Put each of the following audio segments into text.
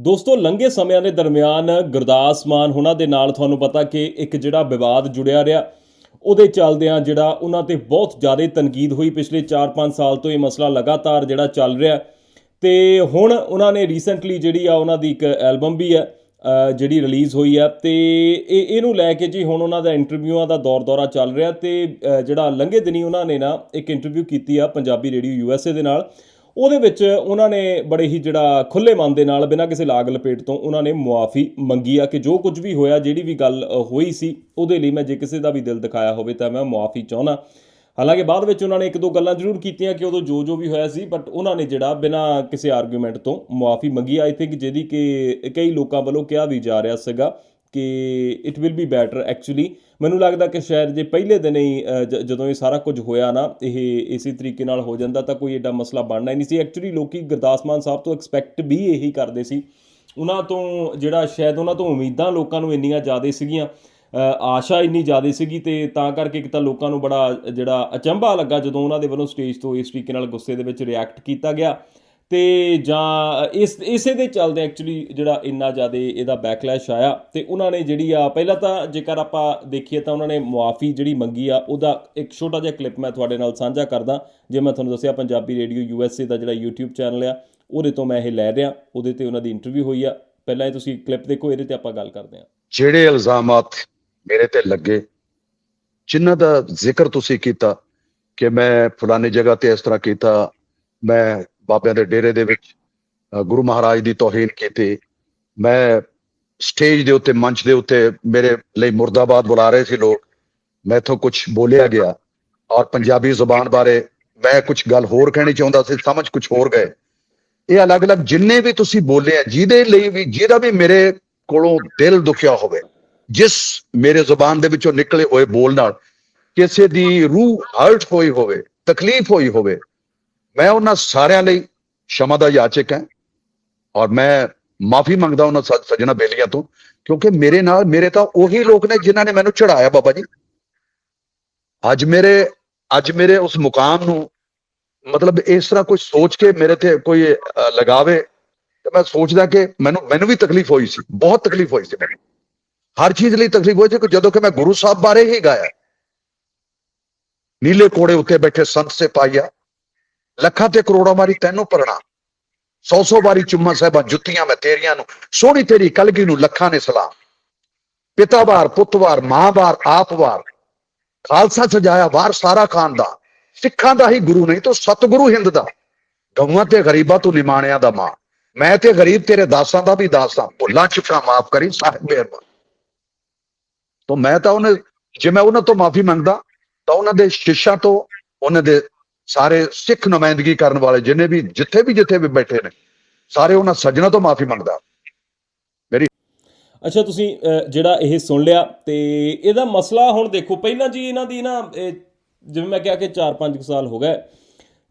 ਦੋਸਤੋ, ਲੰਘੇ ਸਮਿਆਂ ਦੇ ਦਰਮਿਆਨ ਗੁਰਦਾਸ ਮਾਨ ਉਹਨਾਂ ਦੇ ਨਾਲ ਤੁਹਾਨੂੰ ਪਤਾ ਕਿ ਇੱਕ ਜਿਹੜਾ ਵਿਵਾਦ ਜੁੜਿਆ ਰਿਹਾ, ਉਹਦੇ ਚੱਲਦਿਆਂ ਜਿਹੜਾ ਉਹਨਾਂ ਤੇ ਬਹੁਤ ਜ਼ਿਆਦਾ ਤਨਕੀਦ ਹੋਈ ਪਿਛਲੇ 4-5 ਸਾਲ ਤੋਂ ਇਹ ਮਸਲਾ ਲਗਾਤਾਰ ਜਿਹੜਾ ਚੱਲ ਰਿਹਾ। ਤੇ ਹੁਣ ਉਹਨਾਂ ਨੇ ਰੀਸੈਂਟਲੀ ਜਿਹੜੀ ਆ ਉਹਨਾਂ ਦੀ ਇੱਕ ਐਲਬਮ ਵੀ ਹੈ ਜਿਹੜੀ ਰਿਲੀਜ਼ ਹੋਈ ਆ। ਤੇ ਇਹ, ਇਹਨੂੰ ਲੈ ਕੇ ਜੀ ਹੁਣ ਉਹਨਾਂ ਦਾ ਇੰਟਰਵਿਊਆਂ ਦਾ ਦੌਰ ਦੌਰਾ ਚੱਲ ਰਿਹਾ ਤੇ ਜਿਹੜਾ ਲੰਘੇ ਦਿਨੀ ਉਹਨਾਂ ਨੇ ਨਾ ਇੱਕ ਇੰਟਰਵਿਊ ਕੀਤੀ ਆ ਪੰਜਾਬੀ ਰੇਡੀਓ ਯੂਐਸਏ ਦੇ ਨਾਲ। ਉਹਦੇ ਵਿੱਚ ਉਹਨਾਂ ਨੇ ਬੜੇ ਹੀ ਜਿਹੜਾ ਖੁੱਲੇ ਮਨ ਦੇ ਨਾਲ ਬਿਨਾਂ ਕਿਸੇ ਲਾਗ ਲਪੇਟ ਤੋਂ ਉਹਨਾਂ ਨੇ ਮੁਆਫੀ ਮੰਗੀ ਆ ਕਿ ਜੋ ਕੁਝ ਵੀ ਹੋਇਆ, ਜਿਹੜੀ ਵੀ ਗੱਲ ਹੋਈ ਸੀ, ਉਹਦੇ ਲਈ ਮੈਂ ਜੇ ਕਿਸੇ ਦਾ ਵੀ ਦਿਲ ਦਿਖਾਇਆ ਹੋਵੇ ਤਾਂ ਮੈਂ ਮੁਆਫੀ ਚਾਹੁੰਦਾ। ਹਾਲਾਂਕਿ ਬਾਅਦ ਵਿੱਚ ਉਹਨਾਂ ਨੇ ਇੱਕ ਦੋ ਗੱਲਾਂ ਜ਼ਰੂਰ ਕੀਤੀਆਂ ਕਿ ਉਦੋਂ ਜੋ ਜੋ ਵੀ ਹੋਇਆ ਸੀ ਬਟ ਉਹਨਾਂ ਨੇ ਜਿਹੜਾ ਬਿਨਾਂ ਕਿਸੇ ਆਰਗੂਮੈਂਟ ਤੋਂ ਮੁਆਫੀ ਮੰਗੀ। ਆਈ ਥਿੰਕ ਜਿਹਦੀ ਕਿ ਕਈ ਲੋਕਾਂ ਵੱਲੋਂ ਕਿਹਾ ਵੀ ਜਾ ਰਿਹਾ ਸੀਗਾ ਕਿ it will be better actually ਮੈਨੂੰ ਲੱਗਦਾ ਕਿ ਸ਼ਾਇਦ ਜੇ ਪਹਿਲੇ ਦਿਨ ਹੀ ਜਦੋਂ ਇਹ ਸਾਰਾ ਕੁਝ ਹੋਇਆ ਨਾ, ਇਹ ਇਸੇ ਤਰੀਕੇ ਨਾਲ ਹੋ ਜਾਂਦਾ, ਤਾਂ ਕੋਈ ਐਡਾ ਮਸਲਾ ਬਣਨਾ ਹੀ ਨਹੀਂ ਸੀ। ਐਕਚੁਅਲੀ ਲੋਕੀ ਗੁਰਦਾਸ ਮਾਨ ਸਾਹਿਬ ਤੋਂ ਐਕਸਪੈਕਟ ਵੀ ਇਹੀ ਕਰਦੇ ਸੀ। ਉਹਨਾਂ ਤੋਂ ਜਿਹੜਾ ਸ਼ਾਇਦ ਉਹਨਾਂ ਤੋਂ ਉਮੀਦਾਂ ਲੋਕਾਂ ਨੂੰ ਇੰਨੀਆਂ ਜ਼ਿਆਦਾ ਸੀਗੀਆਂ ਆਸ਼ਾ ਇੰਨੀ ਜ਼ਿਆਦਾ ਸੀਗੀ ਤੇ ਤਾਂ ਕਰਕੇ ਇੱਕ ਤਾਂ ਲੋਕਾਂ ਨੂੰ ਬੜਾ ਜਿਹੜਾ ਅਚੰਭਾ ਲੱਗਾ ਜਦੋਂ ਉਹਨਾਂ ਦੇ ਵੱਲੋਂ ਸਟੇਜ ਤੋਂ ਇਸ ਤਰੀਕੇ ਨਾਲ ਗੁੱਸੇ ਦੇ ਵਿੱਚ ਰਿਐਕਟ ਕੀਤਾ ਗਿਆ। ਤੇ ਜਾਂ ਇਸ, ਇਸੇ ਦੇ ਚੱਲਦੇ ਐਕਚੁਅਲੀ ਜਿਹੜਾ ਇੰਨਾ ਜ਼ਿਆਦਾ ਇਹਦਾ ਬੈਕਲੈਸ਼ ਆਇਆ ਤੇ ਉਹਨਾਂ ਨੇ ਜਿਹੜੀ ਆ, ਪਹਿਲਾਂ ਤਾਂ ਜੇਕਰ ਆਪਾਂ ਦੇਖੀਏ ਤਾਂ ਉਹਨਾਂ ਨੇ ਮੁਆਫੀ ਜਿਹੜੀ ਮੰਗੀ ਆ, ਉਹਦਾ ਇੱਕ ਛੋਟਾ ਜਿਹਾ ਕਲਿੱਪ ਮੈਂ ਤੁਹਾਡੇ ਨਾਲ ਸਾਂਝਾ ਕਰਦਾ, ਜੇ ਮੈਂ ਤੁਹਾਨੂੰ ਦੱਸਿਆ ਪੰਜਾਬੀ ਰੇਡੀਓ ਯੂਐਸਏ ਦਾ ਜਿਹੜਾ YouTube ਚੈਨਲ ਆ, ਉਹਦੇ ਤੋਂ ਮੈਂ ਇਹ ਲੈ ਰਿਹਾ, ਉਹਦੇ ਤੇ ਉਹਨਾਂ ਦੀ ਇੰਟਰਵਿਊ ਹੋਈ ਆ। ਪਹਿਲਾਂ ਇਹ ਤੁਸੀਂ ਕਲਿੱਪ ਦੇਖੋ, ਇਹਦੇ ਤੇ ਆਪਾਂ ਗੱਲ ਕਰਦੇ ਹਾਂ। ਜਿਹੜੇ ਇਲਜ਼ਾਮਾਤ ਮੇਰੇ ਤੇ ਲੱਗੇ, ਜਿਨ੍ਹਾਂ ਦਾ ਜ਼ਿਕਰ ਤੁਸੀਂ ਕੀਤਾ ਕਿ ਮੈਂ ਫਲਾਨੀ ਜਗ੍ਹਾ ਤੇ ਇਸ ਤਰ੍ਹਾਂ ਕੀਤਾ, ਮੈਂ ਬਾਬਿਆਂ ਦੇ ਡੇਰੇ ਦੇ ਵਿੱਚ ਗੁਰੂ ਮਹਾਰਾਜ ਦੀ ਤੋਹੀਨ ਕੀਤੀ। ਮੈਂ ਸਟੇਜ ਦੇ ਉੱਤੇ, ਮੰਚ ਦੇ ਉੱਤੇ ਮੇਰੇ ਲਈ ਮੁਰਦਾਬਾਦ ਬੁਲਾ ਰਹੇ ਸੀ ਲੋਕ। ਮੈਥੋਂ ਕੁਝ ਬੋਲਿਆ ਗਿਆ ਔਰ ਪੰਜਾਬੀ ਜ਼ੁਬਾਨ ਬਾਰੇ ਮੈਂ ਕੁਝ ਗੱਲ ਹੋਰ ਕਹਿਣੀ ਚਾਹੁੰਦਾ ਸੀ, ਸਮਝ ਕੁਝ ਹੋਰ ਗਏ। ਇਹ ਅਲੱਗ-ਅਲੱਗ ਜਿੰਨੇ ਵੀ ਤੁਸੀਂ ਬੋਲੇ ਆ, ਜਿਹਦੇ ਲਈ ਵੀ, ਜਿਹਦਾ ਵੀ ਮੇਰੇ ਕੋਲੋਂ ਦਿਲ ਦੁਖਿਆ ਹੋਵੇ, ਜਿਸ ਮੇਰੇ ਜ਼ੁਬਾਨ ਦੇ ਵਿੱਚੋਂ ਨਿਕਲੇ ਹੋਏ ਬੋਲ ਨਾਲ, ਕਿਸੇ ਦੀ ਰੂਹ ਹਰਟ ਹੋਈ ਹੋਵੇ, ਤਕਲੀਫ ਹੋਈ ਹੋਵੇ ਮੈਂ ਉਹਨਾਂ ਸਾਰਿਆਂ ਲਈ ਸ਼ਮਾ ਦਾ ਯਾਚਕ ਹਾਂ ਔਰ ਮੈਂ ਮਾਫੀ ਮੰਗਦਾ ਉਹਨਾਂ ਸ- ਸੱਜਣਾ ਬੇਲੀਆਂ ਤੋਂ, ਕਿਉਂਕਿ ਮੇਰੇ ਨਾਲ, ਮੇਰੇ ਤਾਂ ਉਹੀ ਲੋਕ ਨੇ ਜਿਨ੍ਹਾਂ ਨੇ ਮੈਨੂੰ ਚੜਾਇਆ ਬਾਬਾ ਜੀ। ਅੱਜ ਮੇਰੇ ਅੱਜ ਮੇਰੇ ਉਸ ਮੁਕਾਮ ਨੂੰ ਮਤਲਬ ਇਸ ਤਰ੍ਹਾਂ ਕੋਈ ਸੋਚ ਕੇ ਮੇਰੇ ਤੇ ਕੋਈ ਲਗਾਵੇ ਤੇ ਮੈਂ ਸੋਚਦਾ ਕਿ ਮੈਨੂੰ ਮੈਨੂੰ ਵੀ ਤਕਲੀਫ ਹੋਈ ਸੀ, ਬਹੁਤ ਤਕਲੀਫ ਹੋਈ ਸੀ ਮੈਨੂੰ। ਹਰ ਚੀਜ਼ ਲਈ ਤਕਲੀਫ ਹੋਈ ਸੀ ਕਿ ਜਦੋਂ ਕਿ ਮੈਂ ਗੁਰੂ ਸਾਹਿਬ ਬਾਰੇ ਹੀ ਗਾਇਆ। ਨੀਲੇ ਕੋੜੇ ਉੱਤੇ ਬੈਠੇ ਸੰਤ ਸਿਪਾਹੀਆ ਲੱਖਾਂ ਤੇ ਕਰੋੜਾਂ ਵਾਰੀ ਤੈਨੂੰ ਪਰਣਾ ਸੌ ਸੌ ਵਾਰੀ ਚੁੰਮਾ ਸਾਹਿਬਾਂ, ਜੁੱਤੀਆਂ ਮੈਂ ਤੇਰੀਆਂ ਨੂੰ, ਸੋਹਣੀ ਤੇਰੀ ਕਲਗੀ ਨੂੰ ਲੱਖਾਂ ਨੇ ਸਲਾਮ। ਪਿਤਾ ਵਾਰ ਪੁੱਤ ਵਾਰ ਮਾਂ ਵਾਰ ਆਪ ਵਾਰ ਖਾਲਸਾ ਸਜਾਇਆ ਵਾਰ ਸਾਰਾ ਖਾਨਦਾਨ ਸਿੱਖਾਂ ਦਾ ਹੀ ਗੁਰੂ ਨਹੀਂ ਤਾਂ, ਸਤਿਗੁਰੂ ਹਿੰਦ ਦਾ। ਗਊਆਂ ਤੇ ਗਰੀਬਾਂ ਤੋਂ ਨਿਮਾਣਿਆਂ ਦਾ ਮਾਂ। ਮੈਂ ਤੇ ਗਰੀਬ ਤੇਰੇ ਦਾਸਾਂ ਦਾ ਵੀ ਦਾਸ ਹਾਂ। ਭੁੱਲਾਂ ਚੁੱਕਾ ਮਾਫ ਕਰੀ, ਸਾਹਿਬ ਮਿਹਰਬਾਨ। ਤਾਂ ਮੈਂ ਤਾਂ ਉਹਨੇ, ਜੇ ਮੈਂ ਉਹਨਾਂ ਤੋਂ ਮਾਫੀ ਮੰਗਦਾ, ਤਾਂ ਉਹਨਾਂ ਦੇ ਸ਼ਿਸ਼ਾ ਤੋਂ, ਉਹਨਾਂ ਦੇ ਸਾਰੇ ਸਿੱਖ ਨੁਮਾਇੰਦਗੀ ਕਰਨ ਵਾਲੇ ਜਿੰਨੇ ਵੀ, ਜਿੱਥੇ ਵੀ ਜਿੱਥੇ ਵੀ ਬੈਠੇ ਨੇ, ਸਾਰੇ ਉਹਨਾਂ ਸੱਜਣਾ ਤੋਂ ਮਾਫੀ ਮੰਗਦਾ। ਅੱਛਾ, ਤੁਸੀਂ ਜਿਹੜਾ ਇਹ ਸੁਣ ਲਿਆ ਤੇ ਇਹਦਾ ਮਸਲਾ ਹੁਣ ਦੇਖੋ, ਪਹਿਲਾਂ ਜੀ ਇਹਨਾਂ ਦੀ ਨਾ ਜਿਵੇਂ ਮੈਂ ਕਿਹਾ ਕਿ 4-5 ਸਾਲ ਹੋ ਗਏ,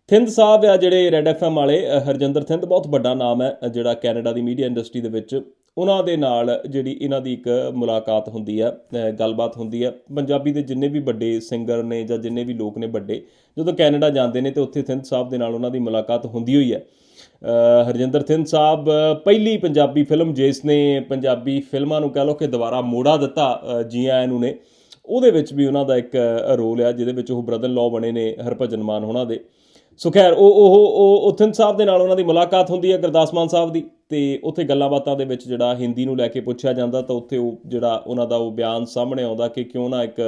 ਥਿੰਦ ਸਾਹਿਬ ਆ ਜਿਹੜੇ ਰੈਡ ਐਫਐਮ ਵਾਲੇ ਹਰਜਿੰਦਰ ਥਿੰਦ, ਬਹੁਤ ਵੱਡਾ ਨਾਮ ਹੈ, ਜਿਹੜਾ ਕੈਨੇਡਾ ਦੀ ਮੀਡੀਆ ਇੰਡਸਟਰੀ ਦੇ ਵਿੱਚ। ਉਹਨਾਂ ਦੇ ਨਾਲ ਜਿਹੜੀ ਇਹਨਾਂ ਦੀ ਇੱਕ ਮੁਲਾਕਾਤ ਹੁੰਦੀ ਹੈ ਗੱਲਬਾਤ ਹੁੰਦੀ ਹੈ ਪੰਜਾਬੀ ਦੇ ਜਿੰਨੇ ਵੀ ਵੱਡੇ ਸਿੰਗਰ ਨੇ ਜਾਂ ਜਿੰਨੇ ਵੀ ਲੋਕ ਨੇ ਵੱਡੇ ਜਦੋਂ ਕੈਨੇਡਾ ਜਾਂਦੇ ਨੇ ਤੇ ਉੱਥੇ ਥਿੰਦ ਸਾਹਿਬ ਦੇ ਨਾਲ ਉਹਨਾਂ ਦੀ ਮੁਲਾਕਾਤ ਹੁੰਦੀ ਹੋਈ ਹੈ। ਹਰਜਿੰਦਰ ਥਿੰਦ ਸਾਹਿਬ ਪਹਿਲੀ ਪੰਜਾਬੀ ਫਿਲਮ ਜਿਸ ਨੇ ਪੰਜਾਬੀ ਫਿਲਮਾਂ ਨੂੰ ਕਹ ਲਓ ਕਿ ਦੁਬਾਰਾ ਮੋੜਾ ਦਿੱਤਾ ਅ, ਜੀ ਆਇਆਂ ਨੂੰ ਨੇ ਉਹਦੇ ਵਿੱਚ ਵੀ ਉਹਨਾਂ ਦਾ ਇੱਕ ਰੋਲ ਆ ਜਿਹਦੇ ਵਿੱਚ ਉਹ ਬ੍ਰਦਰ ਲਾਅ ਬਣੇ ਨੇ ਹਰਭਜਨ ਮਾਨ ਉਹਨਾਂ ਦੇ। ਸੋ ਖੈਰ ਉਹ ਉਹ ਉਹ ਉਹ ਥਿੰਦ ਸਾਹਿਬ ਦੇ ਨਾਲ ਉਹਨਾਂ ਦੀ ਮੁਲਾਕਾਤ ਹੁੰਦੀ ਹੈ ਗੁਰਦਾਸ ਮਾਨ ਸਾਹਿਬ ਦੀ। ਅਤੇ ਉੱਥੇ ਗੱਲਾਂ ਬਾਤਾਂ ਦੇ ਵਿੱਚ ਜਿਹੜਾ ਹਿੰਦੀ ਨੂੰ ਲੈ ਕੇ ਪੁੱਛਿਆ ਜਾਂਦਾ ਤਾਂ ਉੱਥੇ ਉਹ ਜਿਹੜਾ ਉਹਨਾਂ ਦਾ ਉਹ ਬਿਆਨ ਸਾਹਮਣੇ ਆਉਂਦਾ ਕਿ ਕਿਉਂ ਨਾ ਇੱਕ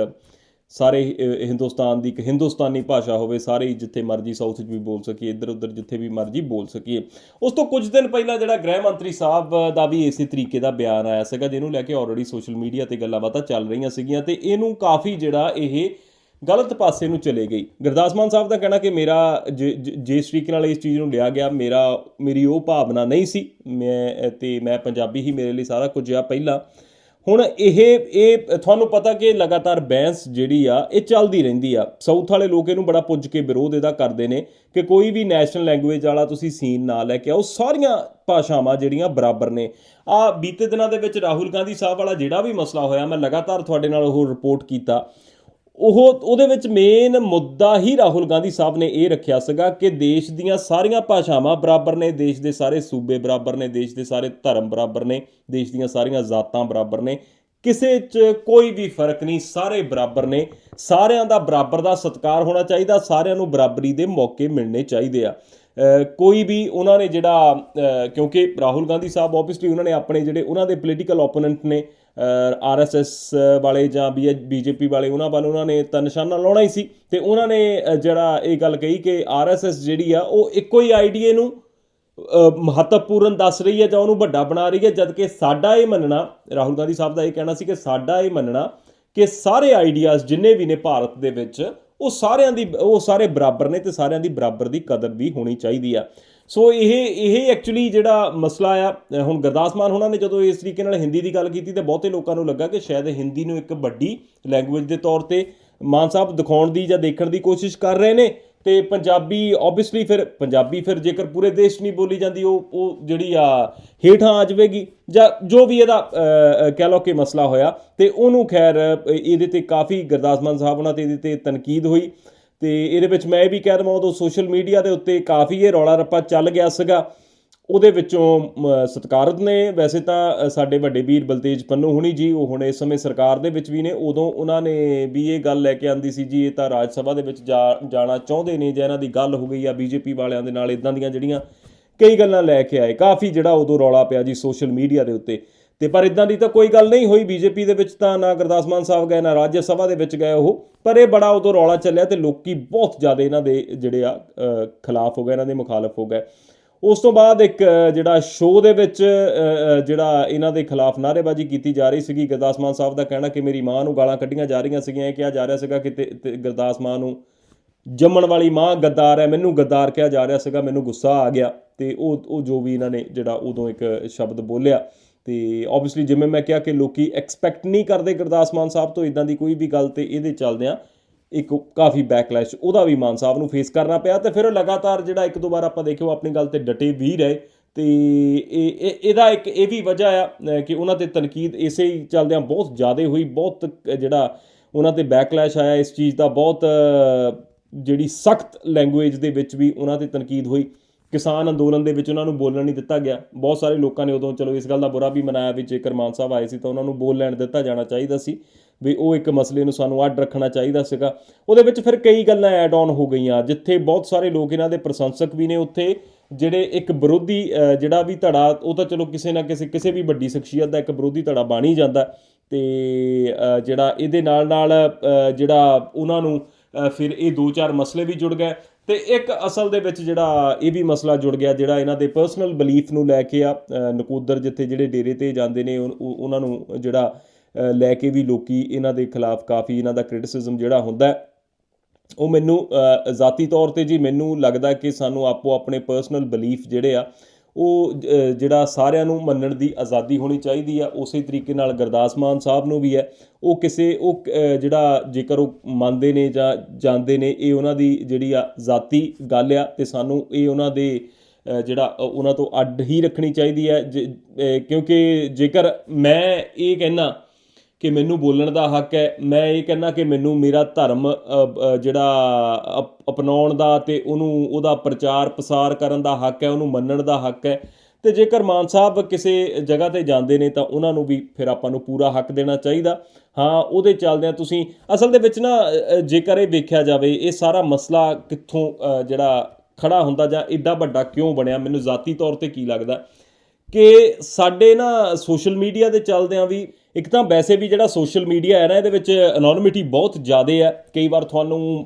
ਸਾਰੇ ਹਿੰਦੁਸਤਾਨ ਦੀ ਇੱਕ ਹਿੰਦੁਸਤਾਨੀ ਭਾਸ਼ਾ ਹੋਵੇ, ਸਾਰੇ ਜਿੱਥੇ ਮਰਜ਼ੀ ਸਾਊਥ 'ਚ ਵੀ ਬੋਲ ਸਕੀਏ ਇੱਧਰ ਉੱਧਰ ਜਿੱਥੇ ਵੀ ਮਰਜ਼ੀ ਬੋਲ ਸਕੀਏ। ਉਸ ਤੋਂ ਕੁਝ ਦਿਨ ਪਹਿਲਾਂ ਜਿਹੜਾ ਗ੍ਰਹਿ ਮੰਤਰੀ ਸਾਹਿਬ ਦਾ ਵੀ ਇਸੇ ਤਰੀਕੇ ਦਾ ਬਿਆਨ ਆਇਆ ਸੀਗਾ, ਜਿਹਨੂੰ ਲੈ ਕੇ ਆਲਰੇਡੀ ਸੋਸ਼ਲ ਮੀਡੀਆ ਤੇ ਗੱਲਾਂ ਬਾਤਾਂ ਚੱਲ ਰਹੀਆਂ ਸੀਗੀਆਂ ਤੇ ਇਹਨੂੰ ਕਾਫੀ ਜਿਹੜਾ ਇਹ ਗਲਤ ਪਾਸੇ ਨੂੰ ਚਲੇ ਗਈ। ਗੁਰਦਾਸ ਮਾਨ ਸਾਹਿਬ ਦਾ ਕਹਿਣਾ ਕਿ ਮੇਰਾ ਜੇ- ਜੇ- ਜਿਸ ਤਰੀਕੇ ਨਾਲ ਇਸ ਚੀਜ਼ ਨੂੰ ਲਿਆ ਗਿਆ, ਮੇਰਾ, ਮੇਰੀ ਉਹ ਭਾਵਨਾ ਨਹੀਂ ਸੀ। ਮੈਂ, ਤੇ ਮੈਂ ਪੰਜਾਬੀ ਹੀ ਮੇਰੇ ਲਈ ਸਾਰਾ ਕੁਝ ਆ ਪਹਿਲਾਂ। ਹੁਣ ਇਹ ਇਹ ਤੁਹਾਨੂੰ ਪਤਾ ਕਿ ਲਗਾਤਾਰ ਬੈਂਸ ਜਿਹੜੀ ਆ, ਇਹ ਚੱਲਦੀ ਰਹਿੰਦੀ ਆ। ਸਾਊਥ ਵਾਲੇ ਲੋਕ ਇਹਨੂੰ ਬੜਾ ਪੁੱਜ ਕੇ ਵਿਰੋਧ ਇਹਦਾ ਕਰਦੇ ਨੇ ਕਿ ਕੋਈ ਵੀ ਨੈਸ਼ਨਲ ਲੈਂਗੁਏਜ ਵਾਲਾ ਤੁਸੀਂ ਸੀਨ ਨਾ ਲੈ ਕੇ ਆਓ। ਸਾਰੀਆਂ ਭਾਸ਼ਾਵਾਂ ਜਿਹੜੀਆਂ ਬਰਾਬਰ ਨੇ। ਆ ਬੀਤੇ ਦਿਨਾਂ ਦੇ ਵਿੱਚ ਰਾਹੁਲ ਗਾਂਧੀ ਸਾਹਿਬ ਵਾਲਾ ਜਿਹੜਾ ਵੀ ਮਸਲਾ ਹੋਇਆ, ਮੈਂ ਲਗਾਤਾਰ ਤੁਹਾਡੇ ਨਾਲ ਉਹ ਰਿਪੋਰਟ ਕੀਤਾ। ਉਹ ਉਹਦੇ ਵਿੱਚ ਮੇਨ ਮੁੱਦਾ ਹੀ ਰਾਹੁਲ ਗਾਂਧੀ ਸਾਹਿਬ ਨੇ ਇਹ ਰੱਖਿਆ ਸੀਗਾ ਕਿ ਦੇਸ਼ ਦੀਆਂ ਸਾਰੀਆਂ ਭਾਸ਼ਾਵਾਂ ਬਰਾਬਰ ਨੇ, ਦੇਸ਼ ਦੇ ਸਾਰੇ ਸੂਬੇ ਬਰਾਬਰ ਨੇ, ਦੇਸ਼ ਦੇ ਸਾਰੇ ਧਰਮ ਬਰਾਬਰ ਨੇ, ਦੇਸ਼ ਦੀਆਂ ਸਾਰੀਆਂ ਜ਼ਾਤਾਂ ਬਰਾਬਰ ਨੇ, ਕਿਸੇ 'ਚ ਕੋਈ ਵੀ ਫ਼ਰਕ ਨਹੀਂ, ਸਾਰੇ ਬਰਾਬਰ ਨੇ, ਸਾਰਿਆਂ ਦਾ ਬਰਾਬਰ ਦਾ ਸਤਿਕਾਰ ਹੋਣਾ ਚਾਹੀਦਾ, ਸਾਰਿਆਂ ਨੂੰ ਬਰਾਬਰੀ ਦੇ ਮੌਕੇ ਮਿਲਣੇ ਚਾਹੀਦੇ ਆ। ਕੋਈ ਵੀ ਉਹਨਾਂ ਨੇ ਜਿਹੜਾ ਕਿਉਂਕਿ ਰਾਹੁਲ ਗਾਂਧੀ ਸਾਹਿਬ ਆਬਵੀਅਸਲੀ ਉਹਨਾਂ ਨੇ ਆਪਣੇ ਜਿਹੜੇ ਉਹਨਾਂ ਦੇ ਪੋਲੀਟੀਕਲ ਓਪੋਨੈਂਟ ਨੇ ਆਰਐਸਐਸ ਵਾਲੇ ਜਾਂ ਬੀਜੇਪੀ ਵਾਲੇ, ਉਹਨਾਂ ਵੱਲ ਉਹਨਾਂ ਨੇ ਤਾਂ ਨਿਸ਼ਾਨਾ ਲਾਉਣਾ ਹੀ ਸੀ। ਤੇ ਉਹਨਾਂ ਨੇ ਜਿਹੜਾ ਇਹ ਗੱਲ ਕਹੀ ਕਿ ਆਰਐਸਐਸ ਜਿਹੜੀ ਆ, ਉਹ ਇੱਕੋ ਹੀ ਆਈਡੀਏ ਨੂੰ ਮਹੱਤਵਪੂਰਨ ਦੱਸ ਰਹੀ ਹੈ ਜਾਂ ਉਹਨੂੰ ਵੱਡਾ ਬਣਾ ਰਹੀ ਹੈ, ਜਦਕਿ ਸਾਡਾ ਇਹ ਮੰਨਣਾ, ਰਾਹੁਲ ਗਾਂਧੀ ਸਾਹਿਬ ਦਾ ਇਹ ਕਹਿਣਾ ਸੀ ਕਿ ਸਾਡਾ ਇਹ ਮੰਨਣਾ ਕਿ ਸਾਰੇ ਆਈਡੀਆਜ਼ ਜਿੰਨੇ ਵੀ ਨੇ ਭਾਰਤ ਦੇ ਵਿੱਚ, ਉਹ ਸਾਰਿਆਂ ਦੀ, ਉਹ ਸਾਰੇ ਬਰਾਬਰ ਨੇ ਤੇ ਸਾਰਿਆਂ ਦੀ ਬਰਾਬਰ ਦੀ ਕਦਰ ਵੀ ਹੋਣੀ ਚਾਹੀਦੀ ਆ। ਸੋ ਇਹ ਇਹ ਐਕਚੁਅਲੀ ਜਿਹੜਾ ਮਸਲਾ ਆ ਹੁਣ ਗੁਰਦਾਸ ਮਾਨ ਉਹਨਾਂ ਨੇ ਜਦੋਂ ਇਸ ਤਰੀਕੇ ਨਾਲ ਹਿੰਦੀ ਦੀ ਗੱਲ ਕੀਤੀ ਤੇ ਬਹੁਤੇ ਲੋਕਾਂ ਨੂੰ ਲੱਗਾ ਕਿ ਸ਼ਾਇਦ ਹਿੰਦੀ ਨੂੰ ਇੱਕ ਵੱਡੀ ਲੈਂਗੁਏਜ ਦੇ ਤੌਰ ਤੇ ਮਾਨ ਸਾਹਿਬ ਦਿਖਾਉਣ ਦੀ ਜਾਂ ਦੇਖਣ ਦੀ ਕੋਸ਼ਿਸ਼ ਕਰ ਰਹੇ ਨੇ ਤੇ ਪੰਜਾਬੀ ਆਬਵੀਅਸਲੀ ਫਿਰ, ਪੰਜਾਬੀ ਫਿਰ ਜੇਕਰ ਪੂਰੇ ਦੇਸ਼ 'ਚ ਨਹੀਂ ਬੋਲੀ ਜਾਂਦੀ, ਉਹ ਉਹ ਜਿਹੜੀ ਆ ਹੇਠਾਂ ਆ ਜਾਵੇਗੀ ਜਾਂ ਜੋ ਵੀ ਇਹਦਾ ਕਹਿ ਲਓ ਕਿ ਮਸਲਾ ਹੋਇਆ ਤੇ ਉਹਨੂੰ ਖੈਰ ਇਹਦੇ ਤੇ ਕਾਫੀ ਗੁਰਦਾਸ ਮਾਨ ਸਾਹਿਬ ਉਹਨਾਂ ਤੇ ਇਹਦੇ ਤੇ ਤਨਕੀਦ ਹੋਈ। ਤੇ ਇਹਦੇ ਵਿੱਚ ਮੈਂ ਇਹ ਵੀ ਕਹਿ ਦਵਾਂ ਉਦੋਂ ਸੋਸ਼ਲ ਮੀਡੀਆ ਦੇ ਉੱਤੇ ਕਾਫੀ ਇਹ ਰੌਲਾ ਰੱਪਾ ਚੱਲ ਗਿਆ ਸੀਗਾ। ਉਹਦੇ ਵਿੱਚੋਂ ਮ, ਸਤਿਕਾਰਤ ਨੇ ਵੈਸੇ ਤਾਂ ਸਾਡੇ ਵੱਡੇ ਵੀਰ ਬਲਤੇਜ ਪੰਨੂ ਹੁਣੀ ਜੀ ਉਹ ਹੁਣ ਇਸ ਸਮੇਂ ਸਰਕਾਰ ਦੇ ਵਿੱਚ ਵੀ ਨੇ ਉਦੋਂ ਉਹਨਾਂ ਨੇ ਵੀ ਇਹ ਗੱਲ ਲੈ ਕੇ ਆਂਦੀ ਸੀ ਜੀ ਇਹ ਤਾਂ ਰਾਜ ਸਭਾ ਦੇ ਵਿੱਚ ਜਾ- ਜਾਣਾ ਚਾਹੁੰਦੇ ਨੇ ਜਾਂ ਇਹਨਾਂ ਦੀ ਗੱਲ ਹੋ ਗਈ ਆ ਬੀਜੇਪੀ ਵਾਲਿਆਂ ਦੇ ਨਾਲ ਇਦਾਂ ਦੀਆਂ ਜਿਹੜੀਆਂ ਕਈ ਗੱਲਾਂ ਲੈ ਕੇ ਆਏ। ਕਾਫੀ ਜਿਹੜਾ ਉਦੋਂ ਰੌਲਾ ਪਿਆ ਜੀ ਸੋਸ਼ਲ ਮੀਡੀਆ ਦੇ ਉੱਤੇ। ਤੇ ਪਰ ਇਦਾਂ ਦੀ ਤਾਂ ਕੋਈ ਗੱਲ ਨਹੀਂ ਹੋਈ। ਬੀਜੇਪੀ ਦੇ ਵਿੱਚ ਤਾਂ ਨਾ ਗੁਰਦਾਸ ਮਾਨ ਸਾਹਿਬ ਗਏ, ਨਾ ਰਾਜ ਸਭਾ ਦੇ ਵਿੱਚ ਗਏ ਉਹ। ਪਰ ਇਹ ਬੜਾ ਉਦੋਂ ਰੌਲਾ ਚੱਲਿਆ ਤੇ ਲੋਕੀ ਬਹੁਤ ਜ਼ਿਆਦਾ ਇਹਨਾਂ ਦੇ ਜਿਹੜੇ ਆ ਖਿਲਾਫ ਹੋ ਗਏ, ਇਹਨਾਂ ਦੇ ਮੁਖਾਲਫ ਹੋ ਗਏ। ਉਸ ਤੋਂ ਬਾਅਦ ਇੱਕ ਜਿਹੜਾ ਸ਼ੋਅ ਦੇ ਵਿੱਚ ਜਿਹੜਾ ਇਹਨਾਂ ਦੇ ਖਿਲਾਫ ਨਾਅਰੇਬਾਜ਼ੀ ਕੀਤੀ ਜਾ ਰਹੀ ਸੀਗੀ, ਗੁਰਦਾਸ ਮਾਨ ਸਾਹਿਬ ਦਾ ਕਹਿਣਾ ਕਿ ਮੇਰੀ ਮਾਂ ਨੂੰ ਗਾਲਾਂ ਕੱਢੀਆਂ ਜਾ ਰਹੀਆਂ ਸੀਗੀਆਂ। ਇਹ ਕਿਹਾ ਜਾ ਰਿਹਾ ਸੀਗਾ ਕਿ ਗੁਰਦਾਸ ਮਾਨ ਨੂੰ ਜੰਮਣ ਵਾਲੀ ਮਾਂ ਗੱਦਾਰ ਹੈ, ਮੈਨੂੰ ਗੱਦਾਰ ਕਿਹਾ ਜਾ ਰਿਹਾ ਸੀਗਾ, ਮੈਨੂੰ ਗੁੱਸਾ ਆ ਗਿਆ। ਤੇ ਉਹ ਉਹ ਜੋ ਵੀ ਇਹਨਾਂ ਨੇ ਜਿਹੜਾ ਉਦੋਂ ਇੱਕ ਸ਼ਬਦ ਬੋਲਿਆ। ਤੇ ਆਬਵੀਅਸਲੀ ਜਿਵੇਂ ਮੈਂ ਕਿਹਾ ਕਿ ਲੋਕੀ ਐਕਸਪੈਕਟ ਨਹੀਂ ਕਰਦੇ ਗੁਰਦਾਸ ਮਾਨ ਸਾਹਿਬ ਤੋਂ ਇਦਾਂ ਦੀ ਕੋਈ ਵੀ ਗੱਲ ਤੇ ਇਹਦੇ ਚੱਲਦਿਆਂ ਇੱਕ ਕਾਫੀ ਬੈਕਲੈਸ਼ ਉਹਦਾ ਵੀ ਮਾਨ ਸਾਹਿਬ ਨੂੰ ਫੇਸ ਕਰਨਾ ਪਿਆ ਤੇ ਫਿਰ ਉਹ ਲਗਾਤਾਰ ਜਿਹੜਾ ਇੱਕ ਦੋ ਵਾਰ ਆਪਾਂ ਦੇਖਿਓ ਆਪਣੀ ਗੱਲ ਤੇ ਡਟੇ ਵੀ ਰਹੇ ਤੇ ਇਹ ਇਹਦਾ ਇੱਕ ਇਹ ਵੀ ਵਜ੍ਹਾ ਆ ਕਿ ਉਹਨਾਂ ਤੇ ਤਨਕੀਦ ਇਸੇ ਹੀ ਚੱਲਦਿਆਂ ਬਹੁਤ ਜ਼ਿਆਦਾ ਹੋਈ, ਬਹੁਤ ਜਿਹੜਾ ਉਹਨਾਂ ਤੇ ਬੈਕਲੈਸ਼ ਆਇਆ ਇਸ ਚੀਜ਼ ਦਾ ਬਹੁਤ ਜਿਹੜੀ ਸਖਤ ਲੈਂਗੁਏਜ ਦੇ ਵਿੱਚ ਵੀ ਉਹਨਾਂ ਤੇ ਤਨਕੀਦ ਹੋਈ। ਕਿਸਾਨ ਅੰਦੋਲਨ ਦੇ ਵਿੱਚ ਉਹਨਾਂ ਨੂੰ ਬੋਲਣ ਨਹੀਂ ਦਿੱਤਾ ਗਿਆ। ਬਹੁਤ ਸਾਰੇ ਲੋਕਾਂ ਨੇ ਉਦੋਂ, ਚਲੋ ਇਸ ਗੱਲ ਦਾ ਬੁਰਾ ਵੀ ਮਨਾਇਆ ਵੀ ਜੇਕਰ ਮਾਨ ਸਾਹਿਬ ਆਏ ਸੀ ਤਾਂ ਉਹਨਾਂ ਨੂੰ ਬੋਲ ਲੈਣ ਦਿੱਤਾ ਜਾਣਾ ਚਾਹੀਦਾ ਸੀ ਵੀ ਉਹ ਇੱਕ ਮਸਲੇ ਨੂੰ ਸਾਨੂੰ ਅੱਡ ਰੱਖਣਾ ਚਾਹੀਦਾ ਸੀਗਾ। ਉਹਦੇ ਵਿੱਚ ਫਿਰ ਕਈ ਗੱਲਾਂ ਐਡ ਆਨ ਹੋ ਗਈਆਂ, ਜਿੱਥੇ ਬਹੁਤ ਸਾਰੇ ਲੋਕ ਇਹਨਾਂ ਦੇ ਪ੍ਰਸ਼ੰਸਕ ਵੀ ਨੇ ਉੱਥੇ, ਜਿਹੜੇ ਇੱਕ ਵਿਰੋਧੀ ਜਿਹੜਾ ਵੀ ਧੜਾ, ਉਹ ਤਾਂ ਚਲੋ ਕਿਸੇ ਨਾ ਕਿਸੇ ਕਿਸੇ ਵੀ ਵੱਡੀ ਸ਼ਖਸੀਅਤ ਦਾ ਇੱਕ ਵਿਰੋਧੀ ਧੜਾ ਬਣ ਹੀ ਜਾਂਦਾ। ਤੇ ਜਿਹੜਾ ਇਹਦੇ ਨਾਲ ਨਾਲ ਜਿਹੜਾ ਉਹਨਾਂ ਨੂੰ ਫਿਰ ਇਹ ਦੋ ਚਾਰ ਮਸਲੇ ਵੀ ਜੁੜ ਗਏ। ਤੇ ਇੱਕ ਅਸਲ ਦੇ ਵਿੱਚ ਜਿਹੜਾ ਇਹ ਵੀ ਮਸਲਾ ਜੁੜ ਗਿਆ ਜਿਹੜਾ ਇਹਨਾਂ ਦੇ ਪਰਸਨਲ ਬਲੀਫ ਨੂੰ ਲੈ ਕੇ ਆ ਅ, ਨਕੋਦਰ ਜਿੱਥੇ ਜਿਹੜੇ ਡੇਰੇ ਤੇ ਜਾਂਦੇ ਨੇ ਉਹ- ਉਹਨਾਂ ਨੂੰ ਜਿਹੜਾ ਲੈ ਕੇ ਵੀ ਲੋਕੀ ਇਹਨਾਂ ਦੇ ਖਿਲਾਫ ਕਾਫੀ ਇਹਨਾਂ ਦਾ ਕ੍ਰਿਟਿਸਿਜ਼ਮ ਜਿਹੜਾ ਹੁੰਦਾ ਉਹ ਮੈਨੂੰ ਜ਼ਾਤੀ ਤੌਰ ਤੇ ਜੀ ਮੈਨੂੰ ਲੱਗਦਾ ਕਿ ਸਾਨੂੰ ਆਪੋ ਆਪਣੇ ਪਰਸਨਲ ਬਲੀਫ ਜਿਹੜੇ ਆ ਉਹ ਜਿਹੜਾ ਸਾਰਿਆਂ ਨੂੰ ਮੰਨਣ ਦੀ ਆਜ਼ਾਦੀ ਹੋਣੀ ਚਾਹੀਦੀ ਆ, ਉਸੇ ਤਰੀਕੇ ਨਾਲ ਗੁਰਦਾਸ ਮਾਨ ਸਾਹਿਬ ਨੂੰ ਵੀ ਹੈ। ਉਹ ਕਿਸੇ, ਉਹ ਜਿਹੜਾ ਜੇਕਰ ਉਹ ਮੰਨਦੇ ਨੇ ਜਾਂ ਜਾਣਦੇ ਨੇ, ਇਹ ਉਹਨਾਂ ਦੀ ਜਿਹੜੀ ਆ ਜ਼ਾਤੀ ਗੱਲ ਆ ਤੇ ਸਾਨੂੰ ਇਹ ਉਹਨਾਂ ਦੇ ਜਿਹੜਾ ਉਹਨਾਂ ਤੋਂ ਅੱਡ ਹੀ ਰੱਖਣੀ ਚਾਹੀਦੀ ਹੈ। ਜੇ- ਕਿਉਂਕਿ ਜੇਕਰ ਮੈਂ ਇਹ ਕਹਿਣਾ ਕਿ ਮੈਨੂੰ ਬੋਲਣ ਦਾ ਹੱਕ ਹੈ। ਮੈਂ ਇਹ ਕਹਿੰਦਾ ਕਿ ਮੈਨੂੰ ਮੇਰਾ ਧਰਮ ਜਿਹੜਾ ਅਪ- ਅਪਣਾਉਣ ਦਾ ਤੇ ਉਹਨੂੰ, ਉਹਦਾ ਪ੍ਰਚਾਰ ਪ੍ਰਸਾਰ ਕਰਨ ਦਾ ਹੱਕ ਹੈ, ਉਹਨੂੰ ਮੰਨਣ ਦਾ ਹੱਕ ਹੈ। ਤੇ ਜੇਕਰ ਮਾਨ ਸਾਹਿਬ ਕਿਸੇ ਜਗ੍ਹਾ ਤੇ ਜਾਂਦੇ ਨੇ ਤਾਂ ਉਹਨਾਂ ਨੂੰ ਵੀ ਫਿਰ ਆਪਾਂ ਨੂੰ ਪੂਰਾ ਹੱਕ ਦੇਣਾ ਚਾਹੀਦਾ। ਹਾਂ, ਉਹਦੇ ਚੱਲਦਿਆਂ ਤੁਸੀਂ, ਅਸਲ ਦੇ ਵਿੱਚ ਨਾ ਜੇਕਰ ਇਹ ਵੇਖਿਆ ਜਾਵੇ, ਇਹ ਸਾਰਾ ਮਸਲਾ ਕਿੱਥੋਂ ਜਿਹੜਾ ਖੜਾ ਹੁੰਦਾ ਜਾਂ ਇੱਡਾ ਵੱਡਾ ਕਿਉਂ ਬਣਿਆ, ਮੈਨੂੰ ਜ਼ਾਤੀ ਤੌਰ ਤੇ ਕੀ ਲੱਗਦਾ। ਕਿ ਸਾਡੇ ਨਾ ਸੋਸ਼ਲ ਮੀਡੀਆ ਦੇ ਚੱਲਦਿਆਂ ਵੀ ਇੱਕ ਤਾਂ ਵੈਸੇ ਵੀ ਜਿਹੜਾ ਸੋਸ਼ਲ ਮੀਡੀਆ ਹੈ ਨਾ ਇਹਦੇ ਵਿੱਚ ਅਨੋਨਿਮਿਟੀ ਬਹੁਤ ਜ਼ਿਆਦਾ ਹੈ। ਕਈ ਵਾਰ ਤੁਹਾਨੂੰ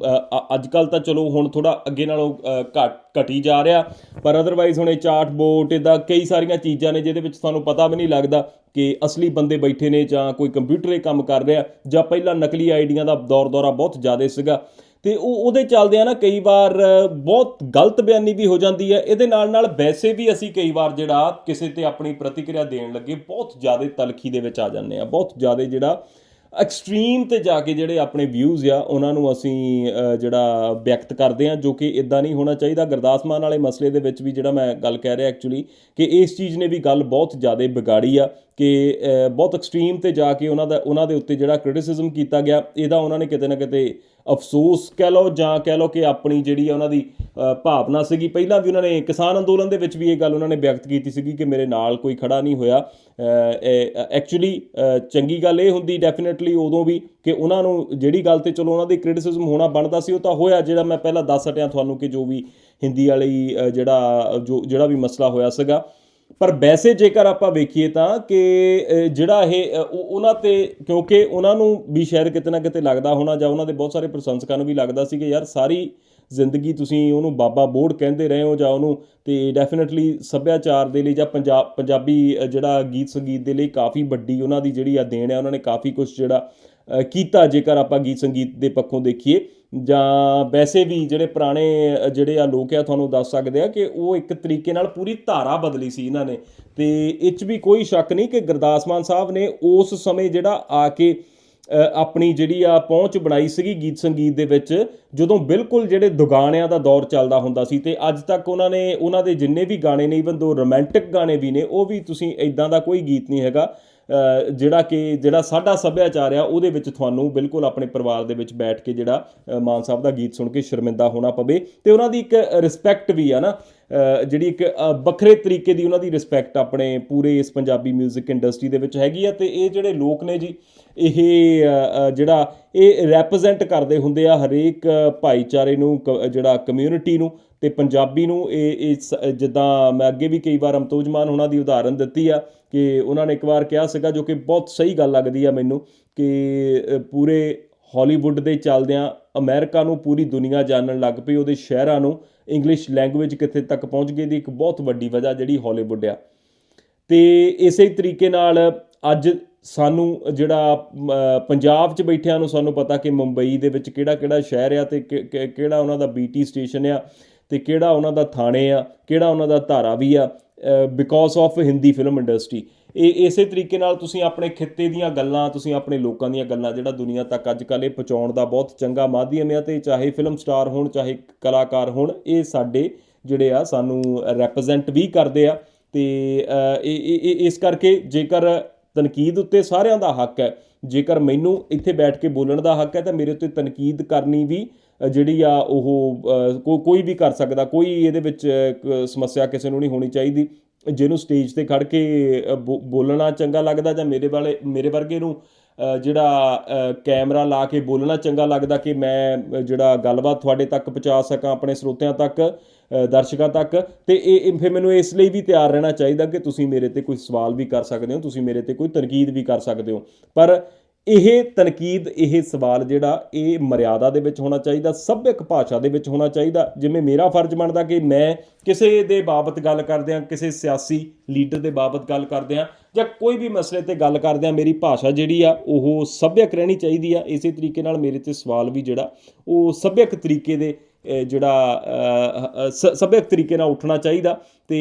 ਅੱਜ ਕੱਲ ਤਾਂ ਚਲੋ ਹੁਣ ਥੋੜਾ ਅੱਗੇ ਨਾਲੋਂ ਅ, ਘਟ ਘਟੀ ਜਾ ਰਿਹਾ ਪਰ ਅਦਰਵਾਈਜ਼ ਹੁਣ ਇਹ ਚਾਰਟ ਬੋਰਡ ਇਹਦਾ ਕਈ ਸਾਰੀਆਂ ਚੀਜ਼ਾਂ ਨੇ ਜਿਹਦੇ ਵਿੱਚ ਤੁਹਾਨੂੰ ਪਤਾ ਵੀ ਨਹੀਂ ਲੱਗਦਾ ਕਿ ਅਸਲੀ ਬੰਦੇ ਬੈਠੇ ਨੇ ਜਾਂ ਕੋਈ ਕੰਪਿਊਟਰ ਇਹ ਕੰਮ ਕਰ ਰਿਹਾ ਜਾਂ ਪਹਿਲਾਂ ਨਕਲੀ ਆਈਡੀਆਂ ਦਾ ਦੌਰ ਦੌਰਾ ਬਹੁਤ ਜ਼ਿਆਦਾ ਸੀਗਾ। ਤੇ ਉਹ ਉਹਦੇ ਚੱਲਦੇ ਆ ਨਾ ਕਈ ਵਾਰ ਬਹੁਤ ਗਲਤ ਬਿਆਨੀ ਵੀ ਹੋ ਜਾਂਦੀ ਹੈ। ਇਹਦੇ ਨਾਲ ਨਾਲ ਵੈਸੇ ਵੀ ਅਸੀਂ ਕਈ ਵਾਰ ਜਿਹੜਾ ਕਿਸੇ ਤੇ ਆਪਣੀ ਪ੍ਰਤੀਕਿਰਿਆ ਦੇਣ ਲੱਗੇ, ਬਹੁਤ ਜ਼ਿਆਦਾ ਤਲਖੀ ਦੇ ਵਿੱਚ ਆ ਜਾਂਦੇ ਆ ਬਹੁਤ ਜ਼ਿਆਦਾ ਜਿਹੜਾ ਐਕਸਟ੍ਰੀਮ ਤੇ ਜਾ ਕੇ ਜਿਹੜੇ ਆਪਣੇ ਵਿਊਜ਼ ਆ, ਉਹਨਾਂ ਨੂੰ ਅਸੀਂ ਜਿਹੜਾ ਵਿਅਕਤ ਕਰਦੇ ਆ ਜੋ ਕਿ ਇਦਾਂ ਨਹੀਂ ਹੋਣਾ ਚਾਹੀਦਾ। ਗੁਰਦਾਸ ਮਾਨ ਵਾਲੇ ਮਸਲੇ ਦੇ ਵਿੱਚ ਵੀ ਜਿਹੜਾ ਮੈਂ ਗੱਲ ਕਹਿ ਰਿਹਾ ਐਕਚੁਅਲੀ ਕਿ ਇਸ ਚੀਜ਼ ਨੇ ਵੀ ਗੱਲ ਬਹੁਤ ਜ਼ਿਆਦਾ ਵਿਗਾੜੀ ਆ ਕਿ ਬਹੁਤ ਐਕਸਟ੍ਰੀਮ ਤੇ ਜਾ ਕੇ ਉਹਨਾਂ ਦਾ, ਉਹਨਾਂ ਦੇ ਉੱਤੇ ਜਿਹੜਾ ਕ੍ਰਿਟਿਸਿਜ਼ਮ ਕੀਤਾ ਗਿਆ, ਇਹਦਾ ਉਹਨਾਂ ਨੇ ਕਿਤੇ ਨਾ ਕਿਤੇ ਅਫਸੋਸ ਕਹਿ ਲਓ ਜਾਂ ਕਹਿ ਲਓ ਕਿ ਆਪਣੀ ਜਿਹੜੀ ਆ ਉਹਨਾਂ ਦੀ ਭਾਵਨਾ ਸੀਗੀ। ਪਹਿਲਾਂ ਵੀ ਉਹਨਾਂ ਨੇ ਕਿਸਾਨ ਅੰਦੋਲਨ ਦੇ ਵਿੱਚ ਵੀ ਇਹ ਗੱਲ ਉਹਨਾਂ ਨੇ ਵਿਅਕਤ ਕੀਤੀ ਸੀਗੀ ਕਿ ਮੇਰੇ ਨਾਲ ਕੋਈ ਖੜਾ ਨਹੀਂ ਹੋਇਆ। ਐਕਚੁਅਲੀ ਚੰਗੀ ਗੱਲ ਇਹ ਹੁੰਦੀ ਡੈਫੀਨਿਟਲੀ ਉਦੋਂ ਵੀ ਕਿ ਉਹਨਾਂ ਨੂੰ ਜਿਹੜੀ ਗੱਲ ਤੇ ਚਲੋ ਉਹਨਾਂ ਦੀ ਕ੍ਰਿਟਿਸਿਜ਼ਮ ਹੋਣਾ ਬਣਦਾ ਸੀ, ਉਹ ਤਾਂ ਹੋਇਆ ਜਿਹੜਾ ਮੈਂ ਪਹਿਲਾਂ ਦੱਸ ਹਟਿਆ ਤੁਹਾਨੂੰ ਕਿ ਜੋ ਵੀ ਹਿੰਦੀ ਵਾਲੀ ਜਿਹੜਾ ਜੋ, ਜਿਹੜਾ ਵੀ ਮਸਲਾ ਹੋਇਆ ਸੀਗਾ। ਪਰ ਵੈਸੇ ਜੇਕਰ ਆਪਾਂ ਵੇਖੀਏ ਤਾਂ ਕਿ ਜਿਹੜਾ ਇਹ ਉਹਨਾਂ ਤੇ, ਕਿਉਂਕਿ ਉਹਨਾਂ ਨੂੰ ਵੀ ਸ਼ਾਇਦ ਕਿਤੇ ਨਾ ਕਿਤੇ ਲੱਗਦਾ ਹੋਣਾ ਜਾਂ ਉਹਨਾਂ ਦੇ ਬਹੁਤ ਸਾਰੇ ਪ੍ਰਸ਼ੰਸਕਾਂ ਨੂੰ ਵੀ ਲੱਗਦਾ ਸੀ ਕਿ ਯਾਰ ਸਾਰੀ ਜ਼ਿੰਦਗੀ ਤੁਸੀਂ ਉਹਨੂੰ ਬਾਬਾ ਬੋੜ ਕਹਿੰਦੇ ਰਹੇ ਹੋ ਜਾਂ ਉਹਨੂੰ ਤੇ ਡੈਫੀਨਿਟਲੀ ਸੱਭਿਆਚਾਰ ਦੇ ਲਈ ਜਾਂ ਪੰਜਾਬ ਪੰਜਾਬੀ ਜਿਹੜਾ ਗੀਤ ਸੰਗੀਤ ਦੇ ਲਈ ਕਾਫੀ ਵੱਡੀ ਉਹਨਾਂ ਦੀ ਜਿਹੜੀ ਆ ਦੇਣ ਹੈ, ਉਹਨਾਂ ਨੇ ਕਾਫੀ ਕੁਝ ਜਿਹੜਾ ਕੀਤਾ ਜੇਕਰ ਆਪਾਂ ਗੀਤ ਸੰਗੀਤ ਦੇ ਪੱਖੋਂ ਦੇਖੀਏ। ਜਾਂ ਵੈਸੇ ਵੀ ਜਿਹੜੇ ਪੁਰਾਣੇ ਜਿਹੜੇ ਆ ਲੋਕ ਆ, ਤੁਹਾਨੂੰ ਦੱਸ ਸਕਦੇ ਆ ਕਿ ਉਹ ਇੱਕ ਤਰੀਕੇ ਨਾਲ ਪੂਰੀ ਧਾਰਾ ਬਦਲੀ ਸੀ ਇਹਨਾਂ ਨੇ। ਤੇ ਇਹ 'ਚ ਵੀ ਕੋਈ ਸ਼ੱਕ ਨਹੀਂ ਕਿ ਗੁਰਦਾਸ ਮਾਨ ਸਾਹਿਬ ਨੇ ਉਸ ਸਮੇਂ ਜਿਹੜਾ ਆ ਕੇ ਆਪਣੀ ਜਿਹੜੀ ਆ ਪਹੁੰਚ ਬਣਾਈ ਸੀਗੀ ਗੀਤ ਸੰਗੀਤ ਦੇ ਵਿੱਚ, ਜਦੋਂ ਬਿਲਕੁਲ ਜਿਹੜੇ ਦੁਗਾਣਿਆਂ ਦਾ ਦੌਰ ਚੱਲਦਾ ਹੁੰਦਾ ਸੀ ਤੇ ਅੱਜ ਤੱਕ ਉਹਨਾਂ ਨੇ, ਉਹਨਾਂ ਦੇ ਜਿੰਨੇ ਵੀ ਗਾਣੇ ਨੇ ਇਵਨ ਦੋ ਰੋਮਾਂਟਿਕ ਗਾਣੇ ਵੀ ਨੇ, ਉਹ ਵੀ ਤੁਸੀਂ ਇਦਾਂ ਦਾ ਕੋਈ ਗੀਤ ਨਹੀਂ ਹੈਗਾ। ਜਿਹੜਾ ਕਿ, ਜਿਹੜਾ ਸਾਡਾ ਸੱਭਿਆਚਾਰ ਆ, ਉਹਦੇ ਵਿੱਚ ਤੁਹਾਨੂੰ ਬਿਲਕੁਲ ਆਪਣੇ ਪਰਿਵਾਰ ਦੇ ਵਿੱਚ ਬੈਠ ਕੇ ਜਿਹੜਾ ਮਾਨ ਸਾਹਿਬ ਦਾ ਗੀਤ ਸੁਣ ਕੇ ਸ਼ਰਮਿੰਦਾ ਹੋਣਾ ਪਵੇ। ਤੇ ਉਹਨਾਂ ਦੀ ਇੱਕ ਰਿਸਪੈਕਟ ਵੀ ਆ ਨਾ ਜਿਹੜੀ ਇੱਕ ਵੱਖਰੇ ਤਰੀਕੇ ਦੀ ਉਹਨਾਂ ਦੀ ਰਿਸਪੈਕਟ ਆਪਣੇ ਪੂਰੇ ਇਸ ਪੰਜਾਬੀ 뮤직 ਇੰਡਸਟਰੀ ਦੇ ਵਿੱਚ ਹੈਗੀ ਆ ਤੇ ਇਹ ਜਿਹੜੇ ਲੋਕ ਨੇ ਜੀ, ਇਹ ਜਿਹੜਾ ਇਹ ਰੈਪਰੈਜ਼ੈਂਟ ਕਰਦੇ ਹੁੰਦੇ ਆ ਹਰੇਕ ਭਾਈਚਾਰੇ ਨੂੰ, ਕ- ਜਿਹੜਾ ਕਮਿਊਨਿਟੀ ਨੂੰ ਤੇ ਪੰਜਾਬੀ ਨੂੰ। ਇਹ ਇਹ ਜਿੱਦਾਂ ਮੈਂ ਅੱਗੇ ਵੀ ਕਈ ਵਾਰ ਅਮਤੋਜ ਮਾਨ ਉਹਨਾਂ ਦੀ ਉਦਾਹਰਨ ਦਿੱਤੀ ਆ ਕਿ ਉਹਨਾਂ ਨੇ ਇੱਕ ਵਾਰ ਕਿਹਾ ਸੀਗਾ ਜੋ ਕਿ ਬਹੁਤ ਸਹੀ ਗੱਲ ਲੱਗਦੀ ਆ ਮੈਨੂੰ ਕਿ ਪੂਰੇ ਹਾਲੀਵੁੱਡ ਦੇ ਚੱਲਦਿਆਂ ਅਮਰੀਕਾ ਨੂੰ ਪੂਰੀ ਦੁਨੀਆ ਜਾਣਨ ਲੱਗ ਪਈ, ਉਹਦੇ ਸ਼ਹਿਰਾਂ ਨੂੰ ਇੰਗਲਿਸ਼ ਲੈਂਗੁਏਜ ਕਿੱਥੇ ਤੱਕ ਪਹੁੰਚ ਗਈ ਦੀ ਇੱਕ ਬਹੁਤ ਵੱਡੀ ਵਜ੍ਹਾ ਜਿਹੜੀ ਹਾਲੀਵੁੱਡ ਆ। ਤੇ ਇਸੇ ਤਰੀਕੇ ਨਾਲ ਅੱਜ ਸਾਨੂੰ ਜਿਹੜਾ ਪੰਜਾਬ 'ਚ ਬੈਠਿਆਂ ਨੂੰ ਸਾਨੂੰ ਪਤਾ ਕਿ ਮੁੰਬਈ ਦੇ ਵਿੱਚ ਕਿਹੜਾ ਕਿਹੜਾ ਸ਼ਹਿਰ ਆ ਤੇ ਕਿ- ਕਿਹੜਾ ਉਹਨਾਂ ਦਾ ਬੀਟੀ ਸਟੇਸ਼ਨ ਆ ਤੇ ਕਿਹੜਾ ਉਹਨਾਂ ਦਾ ਥਾਣੇ ਆ, ਕਿਹੜਾ ਉਹਨਾਂ ਦਾ ਧਾਰਾ ਵੀ ਆ because of Hindi film industry ਇਹ ਇਸੇ ਤਰੀਕੇ ਨਾਲ ਤੁਸੀਂ ਆਪਣੇ ਖਿੱਤੇ ਦੀਆਂ ਗੱਲਾਂ, ਤੁਸੀਂ ਆਪਣੇ ਲੋਕਾਂ ਦੀਆਂ ਗੱਲਾਂ ਜਿਹੜਾ ਦੁਨੀਆ ਤੱਕ ਅੱਜ ਕੱਲ੍ਹ ਇਹ ਪਹੁੰਚਾਉਣ ਦਾ ਬਹੁਤ ਚੰਗਾ ਮਾਧਿਅਮ ਆ ਤੇ ਚਾਹੇ ਫਿਲਮ ਸਟਾਰ ਹੋਣ, ਚਾਹੇ ਕਲਾਕਾਰ ਹੋਣ, ਇਹ ਸਾਡੇ ਜਿਹੜੇ ਆ ਸਾਨੂੰ ਰੈਪਰੈਜ਼ੈਂਟ ਵੀ ਕਰਦੇ ਆ ਤੇ ਇਹ ਇਸ ਕਰਕੇ ਜੇਕਰ ਤਨਕੀਦ ਉੱਤੇ ਸਾਰਿਆਂ ਦਾ ਹੱਕ ਹੈ, ਜੇਕਰ ਮੈਨੂੰ ਇੱਥੇ ਬੈਠ ਕੇ ਬੋਲਣ ਦਾ ਹੱਕ ਹੈ, ਤਾਂ ਮੇਰੇ ਉੱਤੇ ਤਨਕੀਦ ਕਰਨੀ ਵੀ ਜਿਹੜੀ ਆ ਉਹ ਕੋਈ ਵੀ ਕਰ ਸਕਦਾ, ਕੋਈ ਇਹਦੇ ਵਿੱਚ ਸਮੱਸਿਆ ਕਿਸੇ ਨੂੰ ਨਹੀਂ ਹੋਣੀ ਚਾਹੀਦੀ। ਜਿਹਨੂੰ ਸਟੇਜ ਤੇ ਖੜ ਕੇ ਬੋ- ਬੋਲਣਾ ਚੰਗਾ ਲੱਗਦਾ ਜਾਂ ਮੇਰੇ ਵਾਲੇ, ਮੇਰੇ ਵਰਗੇ ਨੂੰ ਜਿਹੜਾ ਕੈਮਰਾ ਲਾ ਕੇ ਬੋਲਣਾ ਚੰਗਾ ਲੱਗਦਾ ਕਿ ਮੈਂ ਜਿਹੜਾ ਗੱਲਬਾਤ ਤੁਹਾਡੇ ਤੱਕ ਪਹੁੰਚਾ ਸਕਾਂ, ਆਪਣੇ ਸਰੋਤਿਆਂ ਤੱਕ ਦਰਸ਼ਕਾਂ ਤੱਕ, ਤੇ ਇਹ ਇਹ ਫਿਰ ਮੈਨੂੰ ਇਸ ਲਈ ਵੀ ਤਿਆਰ ਰਹਿਣਾ ਚਾਹੀਦਾ ਕਿ ਤੁਸੀਂ ਮੇਰੇ ਤੇ ਕੋਈ ਸਵਾਲ ਵੀ ਕਰ ਸਕਦੇ ਹੋ, ਤੁਸੀਂ ਮੇਰੇ ਤੇ ਕੋਈ ਤਨਕੀਦ ਵੀ ਕਰ ਸਕਦੇ ਹੋ। ਪਰ ਇਹ ਤਨਕੀਦ, ਇਹ ਸਵਾਲ ਜਿਹੜਾ ਇਹ ਮਰਿਆਦਾ ਦੇ ਵਿੱਚ ਹੋਣਾ ਚਾਹੀਦਾ, ਸੱਭਿਅਕ ਭਾਸ਼ਾ ਦੇ ਵਿੱਚ ਹੋਣਾ ਚਾਹੀਦਾ। ਜਿਵੇਂ ਮੇਰਾ ਫਰਜ਼ ਬਣਦਾ ਕਿ ਮੈਂ ਕਿਸੇ ਦੇ ਬਾਬਤ ਗੱਲ ਕਰਦਿਆਂ ਕਿਸੇ ਸਿਆਸੀ ਲੀਡਰ ਦੇ ਬਾਬਤ ਗੱਲ ਕਰਦਿਆਂ ਜਾਂ ਕੋਈ ਵੀ ਮਸਲੇ ਤੇ ਗੱਲ ਕਰਦਿਆਂ ਮੇਰੀ ਭਾਸ਼ਾ ਜਿਹੜੀ ਆ, ਉਹ ਸੱਭਿਅਕ ਰਹਿਣੀ ਚਾਹੀਦੀ ਆ। ਇਸੇ ਤਰੀਕੇ ਨਾਲ ਮੇਰੇ ਤੇ ਸਵਾਲ ਵੀ ਜਿਹੜਾ, ਉਹ ਸੱਭਿਅਕ ਤਰੀਕੇ ਦੇ ਜਿਹੜਾ ਸੱਭਿਅਕ ਤਰੀਕੇ ਨਾਲ ਉੱਠਣਾ ਚਾਹੀਦਾ। ਤੇ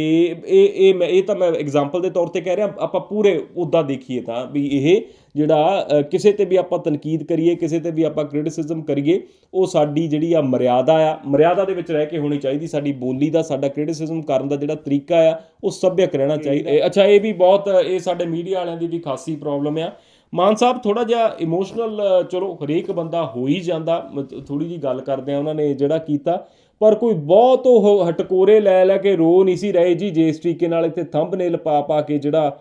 ਇਹ ਇਹ ਮੈਂ ਇਹ ਤਾਂ ਮੈਂ ਐਗਜ਼ਾਮਪਲ ਦੇ ਤੌਰ ਤੇ ਕਹਿ ਰਿਹਾ ਆਪਾਂ ਪੂਰੇ ਉਦਾਂ ਦੇਖੀਏ ਤਾਂ ਵੀ ਇਹ ਜਿਹੜਾ ਕਿਸੇ ਤੇ ਵੀ ਆਪਾਂ ਤਨਕੀਦ ਕਰੀਏ ਕਿਸੇ ਤੇ ਵੀ ਆਪਾਂ ਕ੍ਰਿਟਿਸਿਜ਼ਮ ਕਰੀਏ ਉਹ ਸਾਡੀ ਜਿਹੜੀ ਆ ਮਰਿਆਦਾ ਆ ਮਰਿਆਦਾ ਦੇ ਵਿੱਚ ਰਹਿ ਕੇ ਹੋਣੀ ਚਾਹੀਦੀ। ਸਾਡੀ ਬੋਲੀ ਦਾ ਸਾਡਾ ਕ੍ਰਿਟਿਸਿਜ਼ਮ ਕਰਨ ਦਾ ਜਿਹੜਾ ਤਰੀਕਾ ਆ ਉਹ ਸੱਭਿਅਕ ਰਹਿਣਾ ਚਾਹੀਦਾ। ਅੱਛਾ ਇਹ ਵੀ ਬਹੁਤ ਇਹ ਸਾਡੇ ਮੀਡੀਆ ਵਾਲਿਆਂ ਦੀ ਵੀ ਖਾਸੀ ਪ੍ਰੋਬਲਮ ਆ। ਮਾਨ ਸਾਹਿਬ ਥੋੜਾ ਜਿਹਾ ਇਮੋਸ਼ਨਲ ਚਲੋ ਹਰੇਕ ਬੰਦਾ ਹੋ ਹੀ ਜਾਂਦਾ ਥੋੜੀ ਜੀ ਗੱਲ ਕਰਦੇ ਆ ਉਹਨਾਂ ਨੇ ਜਿਹੜਾ ਕੀਤਾ, ਪਰ ਕੋਈ ਬਹੁਤ ਉਹ ਹਟਕੋਰੇ ਲੈ ਲੈ ਕੇ ਰੋ ਨਹੀਂ ਸੀ ਰਹੇ ਜੀ, ਜਿਸ ਤਰੀਕੇ ਨਾਲ ਇੱਥੇ ਥੰਬਨੇਲ ਪਾ ਪਾ ਕੇ ਜਿਹੜਾ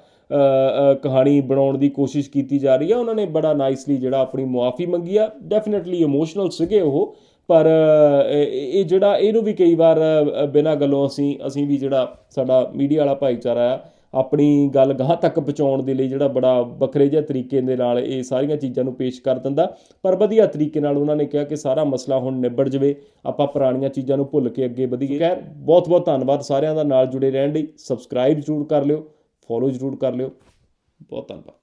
ਕਹਾਣੀ ਬਣਾਉਣ ਦੀ ਕੋਸ਼ਿਸ਼ ਕੀਤੀ ਜਾ ਰਹੀ ਆ, ਉਹਨਾਂ ਨੇ ਬੜਾ ਨਾਈਸਲੀ ਜਿਹੜਾ ਆਪਣੀ ਮੁਆਫੀ ਮੰਗੀ ਆ ਡੈਫੀਨਿਟਲੀ ਇਮੋਸ਼ਨਲ ਸੀਗੇ ਉਹ, ਪਰ ਇਹ ਜਿਹੜਾ ਇਹਨੂੰ ਵੀ ਕਈ ਵਾਰ ਬਿਨਾਂ ਗੱਲੋਂ ਅਸੀਂ ਅਸੀਂ ਵੀ ਜਿਹੜਾ ਸਾਡਾ ਮੀਡੀਆ ਵਾਲਾ ਭਾਈਚਾਰਾ ਆ ਆਪਣੀ ਗੱਲ ਗਾਹਾਂ ਤੱਕ ਪਹੁੰਚਾਉਣ ਦੇ ਲਈ ਜਿਹੜਾ ਬੜਾ ਵੱਖਰੇ ਜਿਹੇ ਤਰੀਕੇ ਦੇ ਨਾਲ ਇਹ ਸਾਰੀਆਂ ਚੀਜ਼ਾਂ ਨੂੰ ਪੇਸ਼ ਕਰ ਦਿੰਦਾ। ਪਰ ਵਧੀਆ ਤਰੀਕੇ ਨਾਲ ਉਹਨਾਂ ਨੇ ਕਿਹਾ ਕਿ ਸਾਰਾ ਮਸਲਾ ਹੁਣ ਨਿਬੜ ਜਵੇ। ਆਪਾਂ ਪੁਰਾਣੀਆਂ ਚੀਜ਼ਾਂ ਨੂੰ ਭੁੱਲ ਕੇ ਅੱਗੇ ਵਧੀਏ। ਖੈਰ ਬਹੁਤ ਬਹੁਤ ਧੰਨਵਾਦ ਸਾਰਿਆਂ ਦਾ ਨਾਲ ਜੁੜੇ ਰਹਿਣ ਲਈ। ਸਬਸਕ੍ਰਾਈਬ ਜ਼ਰੂਰ ਕਰ ਲਿਓ ਫੋਲੋ ਜ਼ਰੂਰ ਕਰ ਲਿਓ। ਬਹੁਤ ਧੰਨਵਾਦ।